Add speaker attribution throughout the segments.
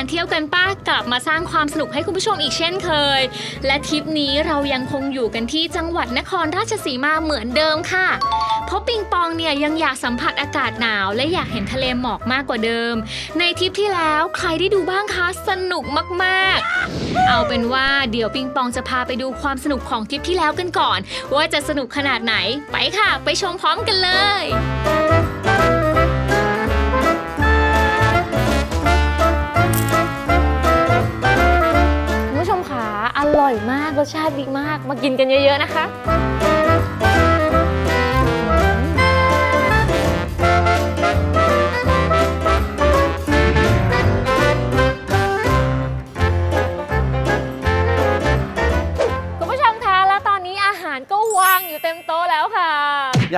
Speaker 1: การเที่ยวกันป้ากลับมาสร้างความสนุกให้คุณผู้ชมอีกเช่นเคย และทริปนี้เรายังคงอยู่กันที่จังหวัดนครราชสีมาเหมือนเดิมค่ะ เพราะปิงปองเนี่ยยังอยากสัมผัสอากาศหนาว และอยากเห็นทะเลหมอกมากกว่าเดิม ในทริปที่แล้วใครได้ดูบ้างคะสนุกมากๆ เอาเป็นว่าเดี๋ยวปิงปองจะพาไปดูความสนุกของทริปที่แล้วกันก่อน ว่าจะสนุกขนาดไหนไปค่ะ ไปชมพร้อมกันเลย ร่อยมากรสชาติดีมาก มากินกันเยอะๆนะคะ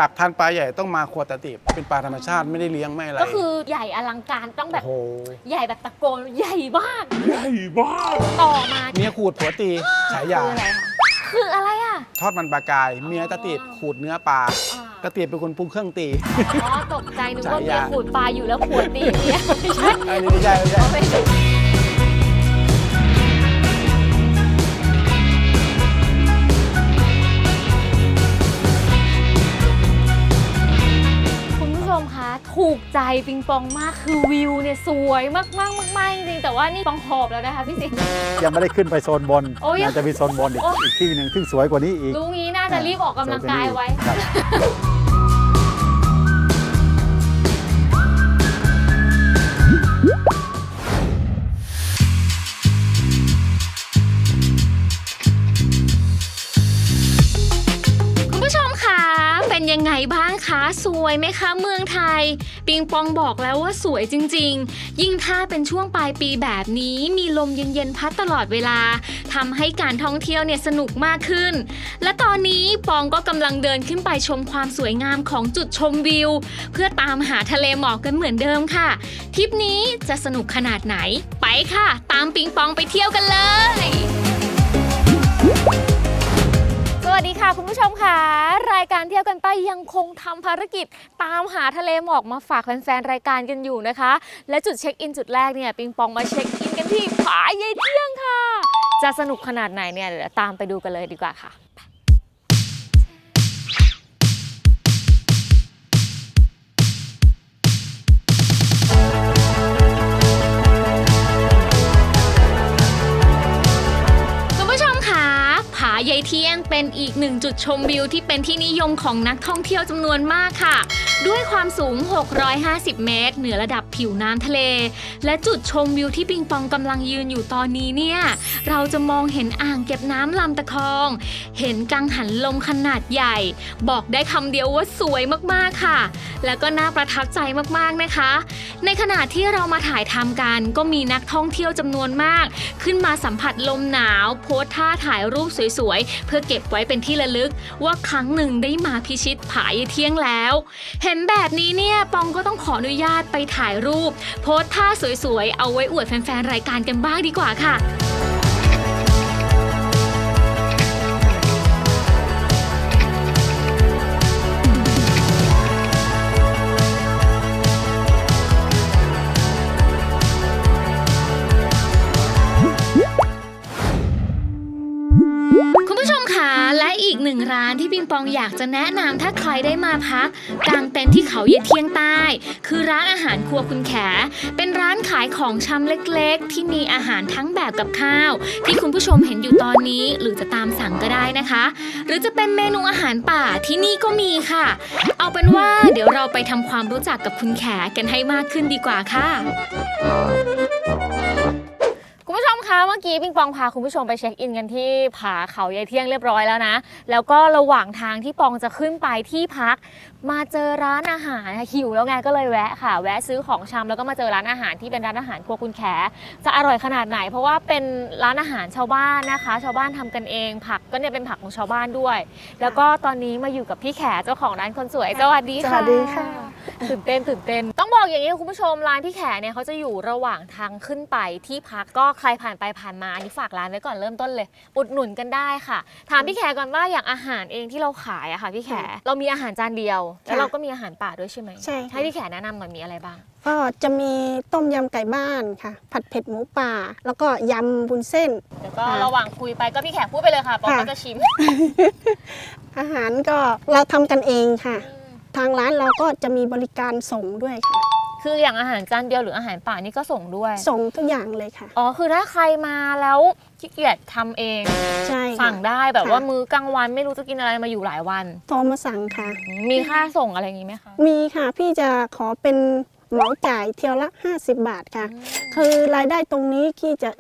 Speaker 1: อยา
Speaker 2: กทานปลาใหญ่ต้องมาครัวตะติบเป็นปลาธรรมชาติไม่ได้เลี้ยงไม่อะไร
Speaker 1: ก็คือใหญ่อลังการต้องแบ
Speaker 2: โอ้
Speaker 1: บ
Speaker 2: โห
Speaker 1: ใหญ่แบบตะโกนใหญ่มาก
Speaker 2: ใหญ่มาก
Speaker 1: ต่อมา
Speaker 2: เมียขูดผัวตีฉายา
Speaker 1: คืออะไรคะคืออะไรอะ
Speaker 2: ทอดมันปลากาย เมียตะติบขูดเนื้อปลา
Speaker 1: อ่า
Speaker 2: ตะติบเป็นคนปรุงเครื่องตี
Speaker 1: อ๋อตกใจนึกว่า
Speaker 2: ฉา
Speaker 1: เมีย
Speaker 2: ยา
Speaker 1: ขูดปลาอยู่แล้วขวดตีเมียไม่ใช่
Speaker 2: อันนี้ไม่ใช่ไม่ใช่
Speaker 1: เอาไปคุณ ปิงปองมากคือวิวเนี่ยสวยมากมากๆมากๆจริงๆแต่ว่านี่ปองหอบแล้วนะคะพี่สิงห์
Speaker 3: ยังไม่ได้ขึ้นไปโซนบน
Speaker 1: โอ้ย
Speaker 3: น่าจะมีโซนบนอีก
Speaker 1: โอ้
Speaker 3: อีกที่หนึ่งซึ่งสวยกว่านี้อีก
Speaker 1: รู้งี้น่าจะรีบออกกำลังกายไว้
Speaker 3: ครับ
Speaker 1: บ้างคะ สวยไหมคะ เมืองไทย ปิงปองบอกแล้วว่าสวยจริง ๆ ยิ่งถ้าเป็นช่วงปลายปีแบบนี้ มีลมเย็นๆพัดตลอดเวลาทำให้การท่องเที่ยวเนี่ยสนุกมากขึ้น และตอนนี้ปองก็กำลังเดินขึ้นไปชมความสวยงามของจุดชมวิว เพื่อตามหาทะเลหมอกกันเหมือนเดิมค่ะทริปนี้จะสนุกขนาดไหน ไปค่ะ ตามปิงปองไปเที่ยวกันเลย วัสดีค่ะคุณผู้ชมค่ะ รายการเที่ยวกันไปยังคงทำภารกิจตามหาทะเลหมอกมาฝากแฟนๆรายการกันอยู่นะคะ และจุดเช็คอินจุดแรกเนี่ยปิงปองมาเช็คอินกันที่ผายายเที่ยงค่ะ จะสนุกขนาดไหนเนี่ยเดี๋ยวตามไปดูกันเลยดีกว่าค่ะ เที่ยงเป็นอีกหนึ่งจุดชมวิวที่เป็นที่นิยมของนักท่องเที่ยวจำนวนมากค่ะ ด้วยความสูง 650 เมตร เหนือระดับผิวน้ำทะเล และจุดชมวิวที่ปิงปองกำลังยืนอยู่ตอนนี้เนี่ย เราจะมองเห็นอ่างเก็บน้ำลำตะคอง เห็นกังหันลมขนาดใหญ่ บอกได้คำเดียวว่าสวยมากๆค่ะ แล้วก็น่าประทับใจมากๆนะคะ ในขณะที่เรามาถ่ายทำกันก็มีนักท่องเที่ยวจำนวนมาก ขึ้นมาสัมผัสลมหนาว โพสท่าถ่ายรูปสวยๆเพื่อเก็บไว้เป็นที่ระลึกว่าครั้งหนึ่งได้มาพิชิตผายายเที่ยงแล้ว เห็นแบบนี้เนี่ยปองก็ต้องขออนุญาตไปถ่ายรูป โพสท่าสวยๆ เอาไว้อวดแฟนๆ รายการกันบ้างดีกว่าค่ะ ปองอยากจะแนะนำถ้าใครได้มาพักกลางเต็นท์ที่เขาเยเทียงใต้ คือร้านอาหารครัวคุณแข เป็นร้านขายของชำเล็กๆ ที่มีอาหารทั้งแบบกับข้าว ที่คุณผู้ชมเห็นอยู่ตอนนี้หรือจะตามสั่งก็ได้นะคะ หรือจะเป็นเมนูอาหารป่าที่นี่ก็มีค่ะ เอาเป็นว่าเดี๋ยวเราไปทำความรู้จักกับคุณแขกันให้มากขึ้นดีกว่าค่ะ ผู้ชมคะเมื่อกี้ปิงปองพาคุณผู้ชมไปเช็คอินกันที่ผาเขายายเที่ยงเรียบร้อยแล้วนะ แล้วก็ระหว่างทางที่ปองจะขึ้นไปที่พัก มาเจอร้านอาหารหิวแล้วไงก็เลยแวะค่ะ แวะซื้อของชำแล้วก็มาเจอร้านอาหารที่เป็นร้านอาหารครัวคุณแข จะอร่อยขนาดไหน เพราะว่าเป็นร้านอาหารชาวบ้านนะคะ ชาวบ้านทำกันเอง ผักก็เนี่ยเป็นผักของชาวบ้านด้วย แล้วก็ตอนนี้มาอยู่กับพี่แขเจ้าของร้านคนสวยสวัสดีค่ะส
Speaker 4: วัสดีค่ะ
Speaker 1: ตื่นเต้นตื่นเต้น ต้องบอกอย่างนี้คุณผู้ชมร้านพี่แขเนี่ยเขาจะอยู่ระหว่างทางขึ้นไปที่พักก็ใครผ่านไปผ่านมาอันนี้ฝากร้านไว้ก่อนเริ่มต้นเลย อุดหนุนกันได้ค่ะ ถามพี่แขก่อนว่าอย่างอาหารเองที่เราขายอะค่ะพี่แขเรามีอาหารจานเดียว แล้วเราก็มีอาหารป่าด้วยใช่ไหม
Speaker 4: ใช่ค่ะ
Speaker 1: ให้พี่แขแนะนำหน่อยมีอะไรบ้าง
Speaker 4: ก็จะมีต้มยำไก่บ้านค่ะ ผัดเผ็ดหมูป่า แล้วก็ยำบุญเส้น
Speaker 1: เดี๋ยวก็
Speaker 4: ค่ะ
Speaker 1: ระหว่างคุยไปก็พี่แขพูดไปเลยค่ะปอง
Speaker 4: ค่ะ
Speaker 1: ก็จะชิม
Speaker 4: อาหารก็เราทำกันเองค่ะ ทางร้านเราก็จะมีบริการส่งด้วยค่ะ
Speaker 1: คืออย่างอาหารจานเดียวหรืออาหารป่านี่ก็ส่งด้วย
Speaker 4: ส่งทุกอย่างเลยค่ะ
Speaker 1: อ๋อ คือถ้าใครมาแล้วขี้เกียจทำเอง
Speaker 4: ใช่ค่ะ
Speaker 1: สั่งได้แบบว่า
Speaker 4: ค่ะ
Speaker 1: มื้อกลางวันไม่รู้จะกินอะไรมาอยู่หลายวัน
Speaker 4: โทรมาสั่งค่ะ
Speaker 1: มีค่าส่งอะไรอย่างนี้ไหมคะ
Speaker 4: มีค่ะพี่จะขอเป็นเหมาจ่ายเที่ยวละ 50 บาทค่ะ คือรายได้ตรงนี้พี่จะ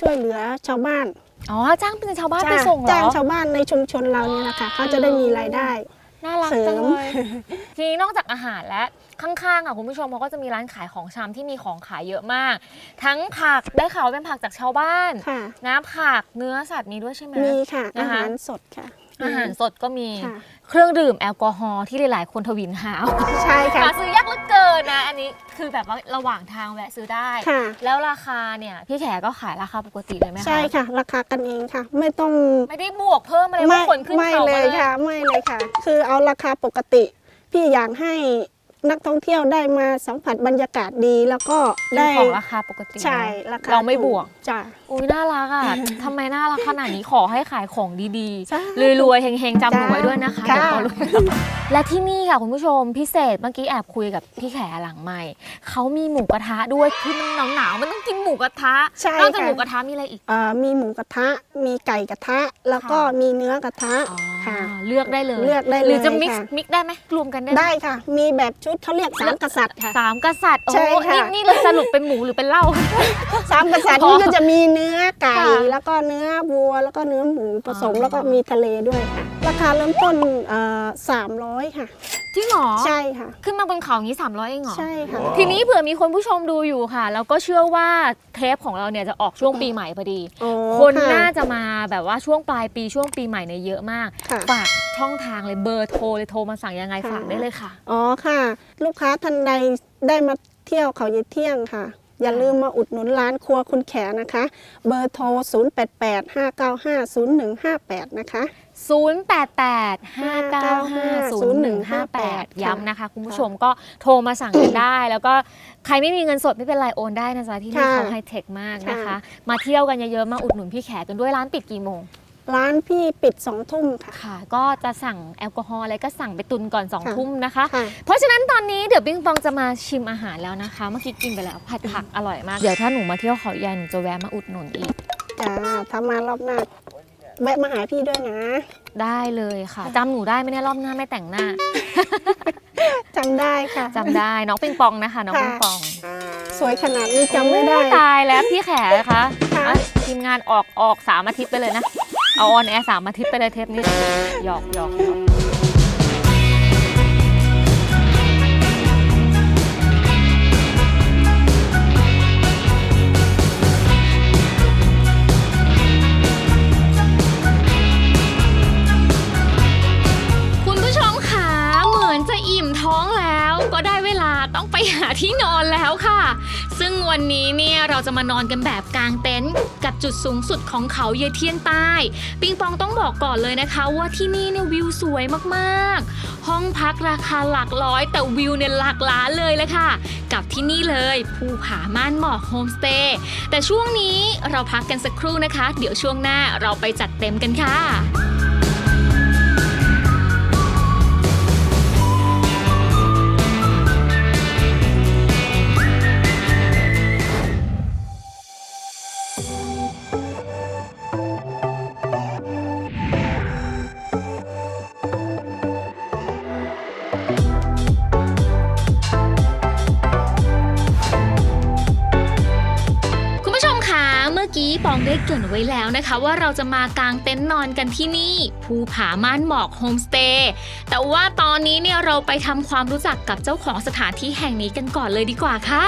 Speaker 4: ช่วยเหลือชาวบ้าน
Speaker 1: อ๋อ จ้างเป็นชาวบ้านไป
Speaker 4: จ้าง
Speaker 1: ส่งเหร
Speaker 4: จ้าง
Speaker 1: อ
Speaker 4: ชาวบ้านในชุมชนเราเนี่ยนะคะเขาจะได้มีรายได้
Speaker 1: น่ารัก
Speaker 4: เสริม
Speaker 1: จังเลย ทีนี้นอกจากอาหารและข้างๆอะคุณผู้ชมเขาก็จะมีร้านขายของชำที่มีของขายเยอะมาก ทั้งผักได้ข่าวว่าเป็นผักจากชาวบ้าน
Speaker 4: ค่ะ
Speaker 1: นะผักเนื้อสัตว์มีด้วยใช่ไหม
Speaker 4: มีค่ะ
Speaker 1: นะคะ
Speaker 4: อาหารสดค่ะ
Speaker 1: อาหารสดก็มี
Speaker 4: ค่ะ
Speaker 1: เครื่องดื่มแอลกอฮอล์ที่หลาย ๆ คนทวินหาว
Speaker 4: ใช่ค่ะ
Speaker 1: หาซื้อยากเหลือเกินนะ อันนี้คือแบบว่าระหว่างทางแวะซื้อได้
Speaker 4: ค่ะ
Speaker 1: แล้วราคาเนี่ยพี่แขก็ขายราคาปกติเลยไหมคะ
Speaker 4: ใช่ค่ะ ราคากันเองค่ะ ไม่ต้อง
Speaker 1: ไม่ได้บวกเพิ่มอะไร
Speaker 4: ไม่
Speaker 1: ว่าคนขึ้น
Speaker 4: ไม่
Speaker 1: เขา
Speaker 4: เล
Speaker 1: มายเลย
Speaker 4: ค่ะ ไม่เลยค่ะ คือเอาราคาปกติ พี่อยากให้ นักท่องเที่ยวได้มาสัมผัสบรรยากาศดีแล้วก็
Speaker 1: ได้
Speaker 4: ได้
Speaker 1: ของราคาปกติ
Speaker 4: ใช่
Speaker 1: เนอะ
Speaker 4: ราคา
Speaker 1: เราไม่บวก
Speaker 4: จ้ะ
Speaker 1: อุ้ยน่ารักอะ ทำไมน่ารักขนาดนี้ขอให้ขายของดี
Speaker 4: สาธุ
Speaker 1: ๆรวยๆเฮงๆจำหนูไว้ด้วยนะคะ
Speaker 4: ค่ะ
Speaker 1: เดี๋ยวพอรู้และที่นี่ค่ะคุณผู้ชมพิเศษเมื่อกี้แอบคุยกับพี่แขหลังใหม่เขามีหมูกระทะด้วยคือมันหนาวๆมันต้องกินหมูกระทะ
Speaker 4: ใช่
Speaker 1: นอกจาก
Speaker 4: ค่ะ
Speaker 1: หมูกระทะมีอะไรอีก
Speaker 4: เอ่อมีหมูกระทะ มีไก่กระทะ แล้วก็
Speaker 1: ค่ะ
Speaker 4: มีเนื้อกระทะ
Speaker 1: อ๋อ
Speaker 4: ค่ะ
Speaker 1: เลือกได้เลย
Speaker 4: เลือกได้
Speaker 1: หรือจะ
Speaker 4: เลย
Speaker 1: มิกซ์
Speaker 4: ค่ะ
Speaker 1: มิกซ์ได้ไหมรวมกันได้ไหม
Speaker 4: ได้ค่ะ มีแบบชุดเขาเรียกสามกษัตริย์ค่ะ
Speaker 1: สามกษัตริย์ โอ้
Speaker 4: ใช่ค่ะ
Speaker 1: นี่นี่เราสรุปเป็นหมูหรือเป็นเหล้า
Speaker 4: สามกษัตริย์
Speaker 1: อ๋อ
Speaker 4: นี่ก็จะมีเนื้อไก่
Speaker 1: ค่ะ
Speaker 4: แล้วก็เนื้อวัวแล้วก็เนื้อหมูผสม
Speaker 1: อ๋อ
Speaker 4: แล้วก็มีทะเลด้วยค่ะ ราคาเริ่มต้นสามร้อยค่ะ
Speaker 1: จริงเหรอ
Speaker 4: ใช่ค่ะ
Speaker 1: ขึ้นมาบนเขาอย่างนี้ 300 เองเหรอ
Speaker 4: ใช่ค่ะ
Speaker 1: ทีนี้เผื่อมีคนผู้ชมดูอยู่ค่ะ แล้วก็เชื่อว่าเทปของเราเนี่ยจะออกช่วงปีใหม่พอดี
Speaker 4: อ๋อ
Speaker 1: คนะน่าจะมาแบบว่าช่วงปลายปีช่วงปีใหม่เนี่ยเยอะมาก
Speaker 4: ค่ะ
Speaker 1: ฝากช่องทางเลยเบอร์โทรเลยโทรมาสั่งยังไง
Speaker 4: ค่ะ
Speaker 1: ฝากได้เลยค่ะ
Speaker 4: อ๋อค่ะ ลูกค้าท่านใดได้มาเที่ยวเขาเยายเที่ยงค่ะ อย่าลืมมาอุดหนุนร้านครัวคุณแขนะคะ เบอร์โทร 0885950158 นะคะ
Speaker 1: 0885950158 ย้ำนะคะ คุณผู้ชมก็โทรมาสั่งกันได้ แล้วก็ใครไม่มีเงินสดไม่เป็นไรโอนได้นะจ๊ะที่นี่
Speaker 4: ค่ะ
Speaker 1: เขาไฮเทคมากนะคะ
Speaker 4: ค่ะ
Speaker 1: มาเที่ยวกันเยอะๆ มาอุดหนุนพี่แขกันด้วยร้านปิดกี่โมง
Speaker 4: ร้านพี่ปิดสองทุ่มค่ะ
Speaker 1: ค่ะ ก็จะสั่งแอลกอฮอล์อะไรก็สั่งไปตุนก่อน2อง
Speaker 4: ค่ะ
Speaker 1: ทุ่มนะคะ
Speaker 4: ค่ะ
Speaker 1: เพราะฉะนั้นตอนนี้เดี๋ยวปิงปองจะมาชิมอาหารแล้วนะคะ เมื่อกี้กินไปแล้วผัดผักอร่อยมาก เดี๋ยวถ้าหนูมาเที่ยวเขาใหญ่หนูจะแวะมาอุดหนุนอีก
Speaker 4: จ้าถ้ามารอบหน้าแวะมาหาพี่ด้วยนะ
Speaker 1: ได้เลยค่ะจำหนูได้ไหมเนี่ยรอบหน้าไม่แต่งหน้า
Speaker 4: จำได้ค่ะ
Speaker 1: จำได้น้องปิงปองนะคะ น้อง
Speaker 4: ค่ะ
Speaker 1: ปิงปอง
Speaker 4: สวยขนาดนี้จำไม่ได้
Speaker 1: โอ้ยตายแล้วพี่แขนะคะ
Speaker 4: ค่ะ
Speaker 1: อะทีมงานออกออกสามอาทิตย์ไปเลยนะ เอาออนแอร์สามอาทิตย์ไปเลยเทปนี้หยอกหยอกหยอก แล้วค่ะ ซึ่งวันนี้เนี่ยเราจะมานอนกันแบบกลางเต็นท์กับจุดสูงสุดของเขาเยเทียนใต้ ปิงปองต้องบอกก่อนเลยนะคะว่าที่นี่เนี่ยวิวสวยมากๆ ห้องพักราคาหลักร้อย แต่วิวเนี่ยหลักล้านเลยแหละค่ะ กับที่นี่เลยภูผาม่านหมอกโฮมสเตย์แต่ช่วงนี้เราพักกันสักครู่นะคะ เดี๋ยวช่วงหน้าเราไปจัดเต็มกันค่ะ ปองได้เกริ่นไว้แล้วนะคะ ว่าเราจะมากางเต็นท์นอนกันที่นี่ ภูผาม่านหมอกโฮมสเตย์แต่ว่าตอนนี้เนี่ยเราไปทำความรู้จักกับเจ้าของสถานที่แห่งนี้กันก่อนเลยดีกว่าค่ะ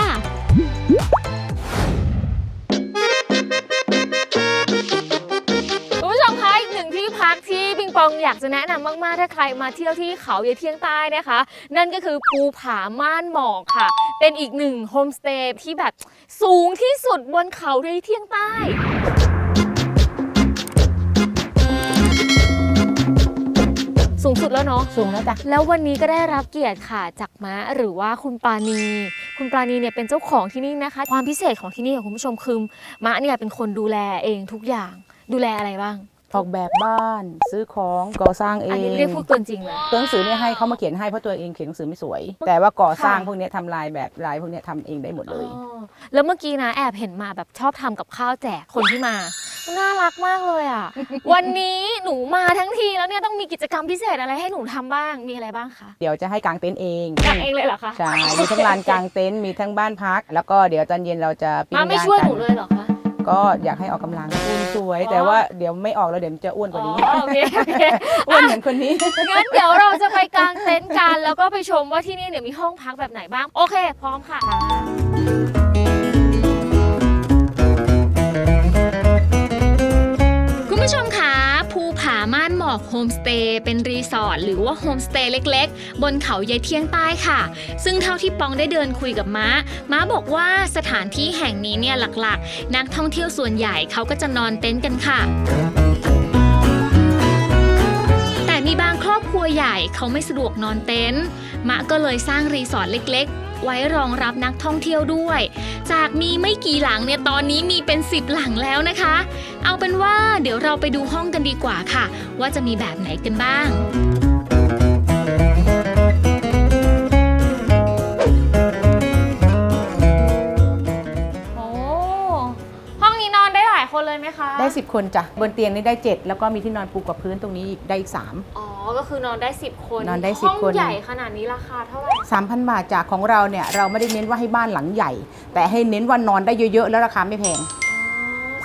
Speaker 1: ากากจะแนะนำมากๆถ้าใครมาเที่ยวที่เขาเยายเที่ยงใต้นะคะ นั่นก็คือภูผาม่านหมอกค่ะ เป็นอีกหนึ่งโฮมสเตย์ที่แบบสูงที่สุดบนเขาเยายเที่ยงใต้สูงสุดแล้วเนาะ
Speaker 5: สูงแล้วจ้ะ
Speaker 1: แล้ววันนี้ก็ได้รับเกียรติค่ะจากม้าหรือว่าคุณปราณีคุณปราณีเนี่ยเป็นเจ้าของที่นี่นะคะ ความพิเศษของที่นี่ค่ะคุณผู้ชมคือม้าเนี่ยเป็นคนดูแลเองทุกอย่างดูแลอะไรบ้าง
Speaker 5: ออกแบบบ้านซื้อของก่อสร้างเอ
Speaker 1: อัน
Speaker 5: ง
Speaker 1: นี้เรียกพูดเกินจริงเลย
Speaker 5: ตัวหนังสือเนี่ยให้เขามาเขียนให้เพราะตัวเองเขียนหนังสือไม่สวย แต่ว่าก่อสร้าง
Speaker 1: ค่ะ
Speaker 5: พวกเนี้ยทำลายแบบลายพวกเนี้ยทำเองได้หมดเลย
Speaker 1: อ๋อแล้วเมื่อกี้นะแอบเห็นมาแบบชอบทำกับข้าวแจกคนที่มาน่ารักมากเลยอะ วันนี้หนูมาทั้งทีแล้วเนี่ยต้องมีกิจกรรมพิเศษอะไรให้หนูทำบ้างมีอะไรบ้างคะ
Speaker 5: เดี๋ยวจะให้กางเต็นท์เอง
Speaker 1: จัดเองเลยเหรอคะ
Speaker 5: ใช่มีทั้งลานกางเต็นท์มีทั้งบ้านพัก แล้วก็เดี๋ยวตอนเย็นเราจะปิ้ง
Speaker 1: มาไม่
Speaker 5: ย่าง
Speaker 1: ช่วย
Speaker 5: กั
Speaker 1: หนูเลยเหรอคะ
Speaker 5: ก็อยากให้ออกกำลังอุ่นสวย
Speaker 1: อ๋อ
Speaker 5: แต่ว่าเดี๋ยวไม่ออกแล้วเดี๋ยวจะอ้วนก
Speaker 1: อ๋
Speaker 5: ว่า
Speaker 1: อ
Speaker 5: นี้
Speaker 1: โอเคโอเค
Speaker 5: อ้วนเหมือนคนนี้
Speaker 1: งั้นเดี๋ยวเราจะไปกางเต็นท์กันแล้วก็ไปชมว่าที่นี่เนี่ยมีห้องพักแบบไหนบ้าง โอเค พร้อมค่ะ คุณผู้ชมคะ ภูผาม่านหมอกโฮมสเตย์เป็นรีสอร์ทหรือว่าโฮมสเตย์เล็กๆ บนเขายายเที่ยงใต้ค่ะ ซึ่งเท่าที่ปองได้เดินคุยกับม้า ม้าบอกว่าสถานที่แห่งนี้เนี่ยหลักๆ นักท่องเที่ยวส่วนใหญ่เขาก็จะนอนเต็นท์กันค่ะแต่มีบางครอบครัวใหญ่เขาไม่สะดวกนอนเต็นท์มะก็เลยสร้างรีสอร์ทเล็กๆ ไว้รองรับนักท่องเที่ยวด้วย จากมีไม่กี่หลังเนี่ยตอนนี้มีเป็น 10 หลังแล้วนะคะ เอาเป็นว่าเดี๋ยวเราไปดูห้องกันดีกว่าค่ะ ว่าจะมีแบบไหนกันบ้าง
Speaker 5: 10 คนจ้ะบนเตียงนี่ได้ 7 แล้วก็มีที่นอนปูกับพื้นตรงนี้อีกได้อีก 3
Speaker 1: อ๋อ ก็คือนอนได้ 10 คน
Speaker 5: นอนได้10
Speaker 1: ห้อง
Speaker 5: คน
Speaker 1: ใหญ่ขนาดนี้ราคาเท่าไหร่
Speaker 5: 3,000 บาทจากของเราเนี่ยเราไม่ได้เน้นว่าให้บ้านหลังใหญ่ แต่ให้เน้นว่านอนได้เยอะๆ แล้วราคาไม่แพง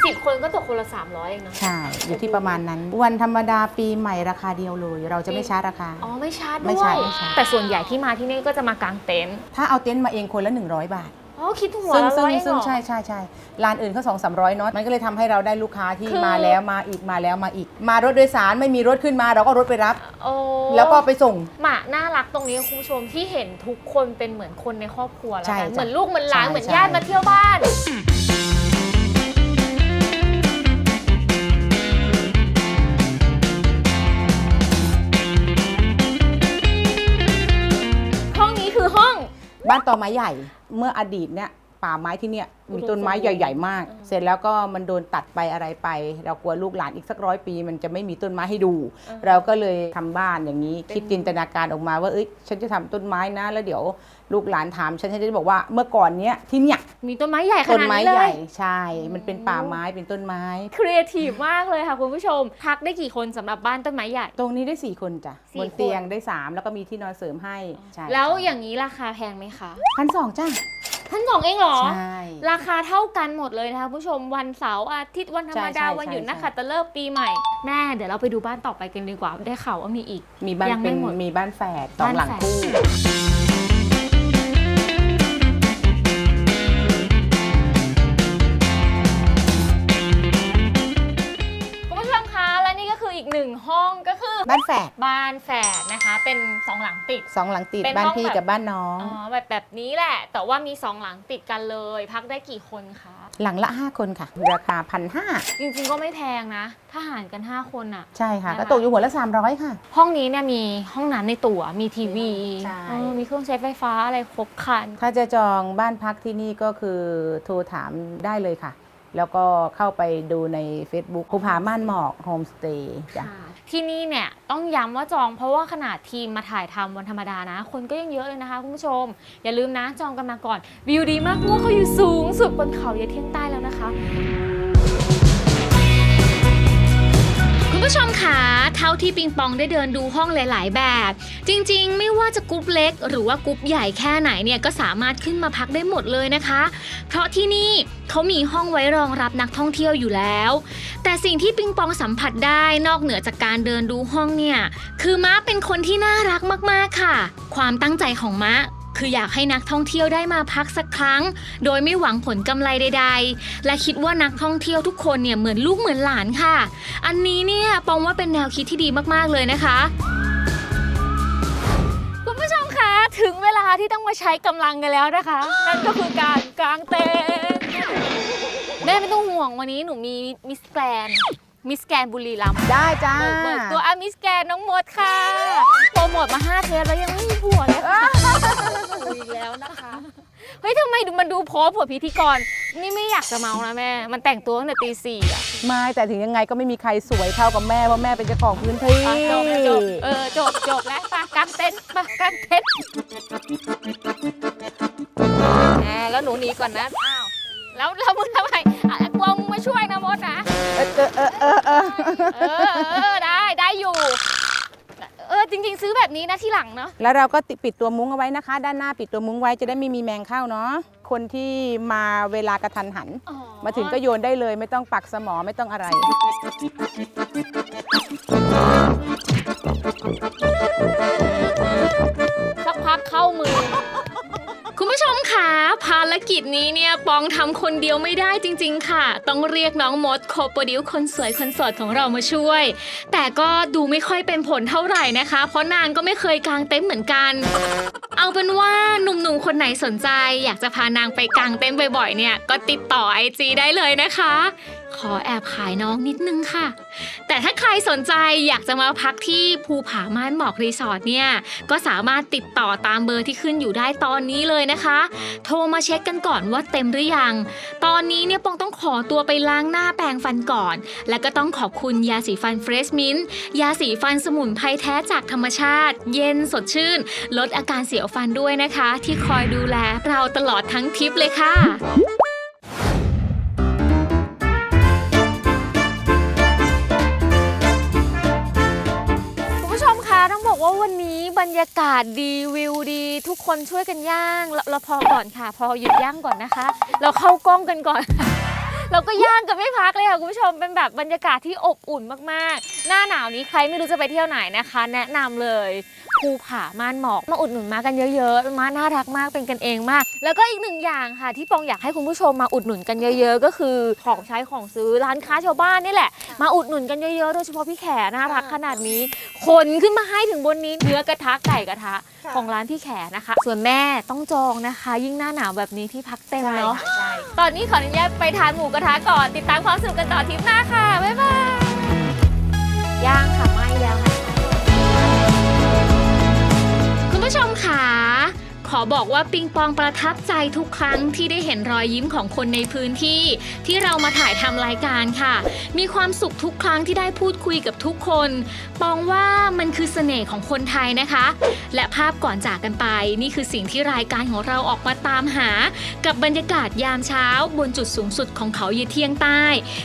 Speaker 1: สิบคนก็ตกคนละ 300 เองเนาะ
Speaker 5: ใช่ อยู่ที่ประมาณนั้น วันธรรมดาปีใหม่ราคาเดียวเลย เราจะไม่ชาร์จราคา
Speaker 1: อ๋อ ไม่ชาร์จ
Speaker 5: ไม่
Speaker 1: ด้ว
Speaker 5: ชาร์
Speaker 1: ย
Speaker 5: จไม่ชาร์จ
Speaker 1: แต่ส่วนใหญ่ที่มาที่นี่ก็จะมากางเต็นท์
Speaker 5: ถ้าเอาเต็นท์มาเองคนละ 100 บาท
Speaker 1: อ๋อคิดหัว
Speaker 5: ซึ่ง
Speaker 1: ละ
Speaker 5: ซึ่
Speaker 1: ร้องยเอง
Speaker 5: ซึ่ง
Speaker 1: เหรอ
Speaker 5: ใช่ใช่ใช่ร้านอื่นเขาสองสามร้อยเนาะมันก็เลยทำให้เราได้ลูกค้าที่
Speaker 1: คือ
Speaker 5: มาแล้วมาอีกมาแล้วมาอีก มารถโดยสารไม่มีรถขึ้นมาเราก็รถไปรับ
Speaker 1: โอ้
Speaker 5: แล้วก็ไปส่ง
Speaker 1: หมาน่ารักตรงนี้คุณผู้ชมที่เห็นทุกคนเป็นเหมือนคนในครอบครัวแล้ว
Speaker 5: ใช่
Speaker 1: กัน
Speaker 5: จ้ะ
Speaker 1: เหมือนลูกเหมือนหลาน
Speaker 5: ใช่
Speaker 1: เหมือน
Speaker 5: ใช่
Speaker 1: ญาติมาเที่ยวบ้าน
Speaker 5: บ้านตอไม้ใหญ่เมื่ออดีตเนี่ย ป่าไม้ที่เนี่ยมีต้นไม้ใหญ่ ๆ มาก เสร็จแล้วก็มันโดนตัดไปอะไรไป เรากลัวลูกหลานอีกสักร้อยปี มันจะไม่มีต้นไม้ให้ดู
Speaker 1: อ่าฮะ
Speaker 5: เราก็เลยทำบ้านอย่างนี้ คิดจินตนาการออกมาว่าเอ้ยฉันจะทำต้นไม้นะ แล้วเดี๋ยวลูกหลานถามฉันฉันจะบอกว่าเมื่อก่อนเนี้ยที่เนี่ย
Speaker 1: มีต้นไม้ใหญ่ข
Speaker 5: ต้น
Speaker 1: นาด
Speaker 5: ไม้
Speaker 1: นี้เล
Speaker 5: ใหญ่
Speaker 1: ย
Speaker 5: ใช่ มันเป็นป่าไม้เป็นต้นไม้
Speaker 1: ครีเอทีฟมากเลยค่ะคุณผู้ชมพักได้กี่คนสำหรับบ้านต้นไม้ใหญ่
Speaker 5: ตรงนี้ได้สี่คนจ้ะ
Speaker 1: สี่
Speaker 5: บนเตียงได้สามแล้วก็มีที่นอนเสริมให้ใช่
Speaker 1: แล้วอย่างนี้ราคาแพงไหมคะ
Speaker 5: พันสองจ้ะ
Speaker 1: ท่านสองเองเหรอ
Speaker 5: ใช่
Speaker 1: ราคาเท่ากันหมดเลยนะคะผู้ชมวันเสาร์อาทิตย์วันธรรมดา
Speaker 5: ใช่ใช่
Speaker 1: วันหยุด
Speaker 5: ใช่
Speaker 1: นักขัตฤกษ์ปีใหม่ แม่เดี๋ยวเราไปดูบ้านต่อไปกันดีกว่าได้ข่าวว่ามีอีก
Speaker 5: มีบ้าน
Speaker 1: ยังไม่
Speaker 5: เป็น
Speaker 1: หมด
Speaker 5: มีบ้านแฝดสองหลัง
Speaker 1: บ้านแฝด
Speaker 5: บ้านแฝด
Speaker 1: บ้านแฝดนะคะ เป็นสองหลังติด
Speaker 5: สองหลังติด
Speaker 1: เป็น
Speaker 5: บ้าน
Speaker 1: ห้อง
Speaker 5: พี่
Speaker 1: แบบ
Speaker 5: กับบ้านน้อง
Speaker 1: อ๋อแบบแบบนี้แหละ แต่ว่ามีสองหลังติดกันเลย พักได้กี่คนคะ
Speaker 5: หลังละ 5 คนค่ะ ราคาพันห้า
Speaker 1: จริงๆก็ไม่แพงนะ ถ้าหารกัน 5 คนอะ
Speaker 5: ใช่ค่ะ
Speaker 1: นะคะ
Speaker 5: ก็ตกอยู่หัวละ 300 ค่ะ
Speaker 1: ห้องนี้เนี่ยมีห้องน้ำในตัว มีทีวี
Speaker 5: ใช่
Speaker 1: เออมีเครื่องใช้ไฟฟ้าอะไรครบครัน
Speaker 5: ถ้าจะจองบ้านพักที่นี่ก็คือโทรถามได้เลยค่ะ แล้วก็เข้าไปดูใน Facebook ภูผาม่านหมอกโฮมสเตย์จ้ะ
Speaker 1: ที่นี่เนี่ยต้องย้ำว่าจองเพราะว่าขนาดทีมมาถ่ายทำวันธรรมดานะ คนก็ยังเยอะเลยนะคะคุณผู้ชม อย่าลืมนะจองกันมาก่อน วิวดีมากเพราะว่าเขาอยู่สูงสุดบนเขาเยเทียงใต้แล้วนะคะ คุณผู้ชมคะเท่าที่ปิงปองได้เดินดูห้องหลาย ๆ แบบ จริงๆ ไม่ว่าจะกรุ๊ปเล็ก หรือว่ากรุ๊ปใหญ่แค่ไหนเนี่ยก็สามารถขึ้นมาพักได้หมดเลยนะคะ เพราะที่นี่เขามีห้องไว้รองรับนักท่องเที่ยวอยู่แล้ว แต่สิ่งที่ปิงปองสัมผัสได้นอกเหนือจากการเดินดูห้องเนี่ยคือม้าเป็นคนที่น่ารักมากๆค่ะ ความตั้งใจของม้า คืออยากให้นักท่องเที่ยวได้มาพักสักครั้ง โดยไม่หวังผลกำไรใด ๆ และคิดว่านักท่องเที่ยวทุกคนเนี่ยเหมือนลูกเหมือนหลานค่ะ อันนี้เนี่ยปองว่าเป็นแนวคิดที่ดีมากๆเลยนะคะคุณผู้ชมคะถึงเวลาที่ต้องมาใช้กำลังกันแล้วนะคะ นั่นก็คือการกางเต็นท์แม่ไม่ต้องห่วงวันนี้หนูมีมิสแกรน มิสแกรนบุรีรัมย์
Speaker 5: ได้จ้า
Speaker 1: เบิกเบิกตัวอามิสแกรนน้องมดค่ะ โปรโมทมา5เทปแล้วยังไม่มีผัวเลยค่ะอีกแล้วนะคะ เฮ้ยทำไมดูมันดูโพสผัวพิธีกร นี่ไม่อยากจะเมานะแม่ มันแต่งตัวตั้งแต่ตีสี่อะ
Speaker 5: ไม่แต่ถึงยังไงก็ไม่มีใครสวยเท่ากับแม่ เพราะแม่เป็นเจ้าของพื้นที่
Speaker 1: อะจบจบเออจบจบแล้วปะกางเต็นท์ปะกางเต็นท์แหมแล้วหนูหนีก่อนนะ อ้าว แล้วแล้วมึงทำไมอะกลัวมึงมา ช่วยนะมดนะ
Speaker 5: เออเออเออเออเออ
Speaker 1: เออเออได้ได้อยู่ เออจริง ๆ ซื้อแบบนี้นะที่หลังเนาะ
Speaker 5: แล้วเราก็ติดปิดตัวมุ้งเอาไว้นะคะ ด้านหน้าปิดตัวมุ้งไว้จะได้ไม่มีแมงเข้าเนาะคนที่มาเวลากระทันหันมาถึงก็โยนได้เลยไม่ต้องปักสมอไม่ต้องอะไร
Speaker 1: กิจนี้เนี่ยปองทำคนเดียวไม่ได้จริง ๆ ค่ะ ต้องเรียกน้องมดโคโปรดิวคนสวยคนสดของเรามาช่วย แต่ก็ดูไม่ค่อยเป็นผลเท่าไหร่นะคะ เพราะนางก็ไม่เคยกางเต็นท์เหมือนกัน เอาเป็นว่าหนุ่มๆคนไหนสนใจ อยากจะพานางไปกางเต็นท์บ่อยๆเนี่ยก็ติดต่อไอจีได้เลยนะคะ ขอแอบขายน้องนิดนึงค่ะ แต่ถ้าใครสนใจอยากจะมาพักที่ภูผาม่านหมอกรีสอร์ทเนี่ย ก็สามารถติดต่อตามเบอร์ที่ขึ้นอยู่ได้ตอนนี้เลยนะคะ โทรมาเช็คกันก่อนว่าเต็มหรือยัง ตอนนี้เนี่ยปองต้องขอตัวไปล้างหน้าแปรงฟันก่อน และก็ต้องขอบคุณยาสีฟันเฟรชมินต์ยาสีฟันสมุนไพรแท้จากธรรมชาติ เย็นสดชื่น ลดอาการเสียวฟันด้วยนะคะ ที่คอยดูแลเราตลอดทั้งทริปเลยค่ะ บรรยากาศดีวิวดี ทุกคนช่วยกันย่างเราเราพอก่อนค่ะ พอหยุดย่างก่อนนะคะ เราเข้ากล้องกันก่อน เราก็ย่างกันไม่พักเลยค่ะคุณผู้ชมเป็นแบบบรรยากาศที่อบอุ่นมากๆ หน้าหนาวนี้ใครไม่รู้จะไปเที่ยวไหนนะคะ แนะนำเลยภูผาม่านหมอกมาอุดหนุนมากันเยอะๆมาน่ารักมากเป็นกันเองมาก แล้วก็อีกหนึ่งอย่างค่ะ ที่ปองอยากให้คุณผู้ชมมาอุดหนุนกันเยอะ ๆ ก็คือของใช้ของซื้อร้านค้าชาวบ้านนี่แหละ มาอุดหนุนกันเยอะๆโดยเฉพาะพี่แขน่ารักขนาดนี้ขนขึ้นมาให้ถึงบนนี้เนื้อกระทะไก่กระทะของร้านพี่แขนะคะ ส่วนแม่ต้องจองนะคะ ยิ่งหน้าหนาวแบบนี้ที่พักเต็มเนาะตอนนี้ขออนุญาตไปทานหมูกระทะก่อนติดตามความสนุกกันต่อทริปหน้าค่ะ บ๊ายบายย่างค่ะไหม้แล้วนะคะคุณผู้ชมค่ะ ขอบอกว่าปิงปองประทับใจทุกครั้งที่ได้เห็นรอยยิ้มของคนในพื้นที่ ที่เรามาถ่ายทำรายการค่ะ มีความสุขทุกครั้งที่ได้พูดคุยกับทุกคน ปองว่ามันคือเสน่ห์ของคนไทยนะคะ และภาพก่อนจากกันไป นี่คือสิ่งที่รายการของเราออกมาตามหา กับบรรยากาศยามเช้า บนจุดสูงสุดของเขาเยเทียงใต้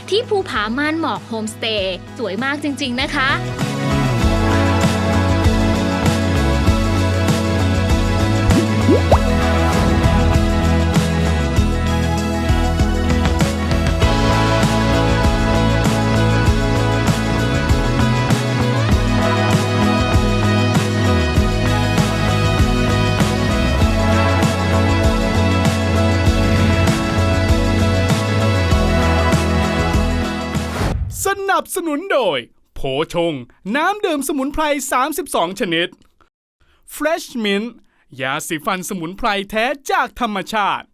Speaker 1: ที่ภูผาม่านหมอกโฮมสเตย์สวยมากจริง ๆ นะคะ
Speaker 6: นับสนุนโดย โผชง น้ำดื่มสมุนไพร 32 ชนิด Fresh Mint ยาสีฟันสมุนไพรแท้จากธรรมชาติ